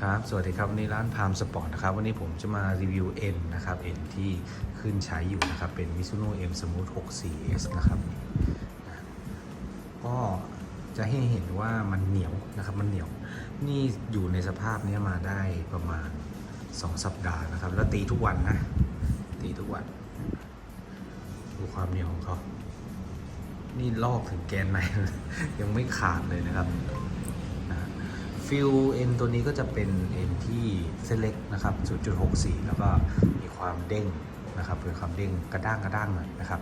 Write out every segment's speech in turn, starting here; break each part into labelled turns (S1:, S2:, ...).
S1: ครับ สวัสดีครับ วันนี้ร้านพามสปอร์ตนะครับ วันนี้ผมจะมารีวิว N นะครับ N ที่ขึ้นใช้อยู่นะครับ เป็น Mizuno M Smooth 64S นะครับ ก็จะให้เห็นว่ามันเหนียวนะครับ มันเหนียว นี่อยู่ในสภาพนี้มาได้ประมาณ 2 สัปดาห์นะครับ แล้วตีทุกวันนะ ตีทุกวัน ดูความเหนียวของเขา นี่ลอกถึงแกนในยังไม่ขาดเลยนะครับ ฟิลเอ็นตัวนี้ก็จะเป็นเอ็นที่เส้นเล็กนะครับ0.64 แล้วก็มีความเด้งนะครับเป็นความเด้งกระด้างกระด้างหน่อยนะครับ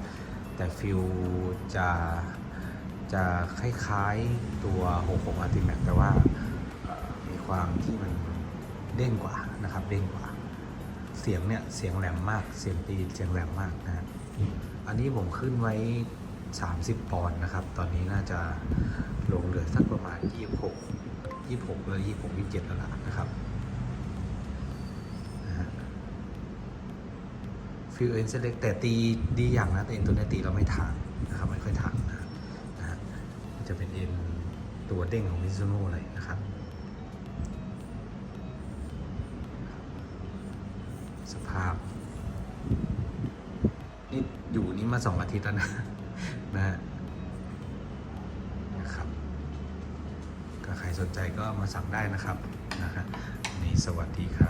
S1: แต่ฟิลจะจะคล้ายๆตัว 66 Ultimax แต่ว่ามีความที่มันเด้งกว่านะครับเด้งกว่า เสียงเนี่ยเสียงแหลมมากเสียงตีเสียงแหลมมากนะฮะอันนี้ผมขึ้นไว้ 30 ปอนด์นะครับ ตอนนี้น่าจะลงเหลือสักประมาณ 26 26หรือ26 27แล้วล่ะนะครับฟิลเอ็นเซเล็กแต่ตีดีอย่างนะแต่เอ็นตัวนี้ตีเราไม่ทางนะครับไม่ค่อยทางนะนะฮะจะเป็นเอ็นตัวเด้งของมิซูโน่เลยนะครับสภาพนี่อยู่นี่มาสองอาทิตย์แล้วนะนะฮะนะครับ ก็ใครสนใจก็มาสั่งได้นะครับนะฮะนี่สวัสดีครับ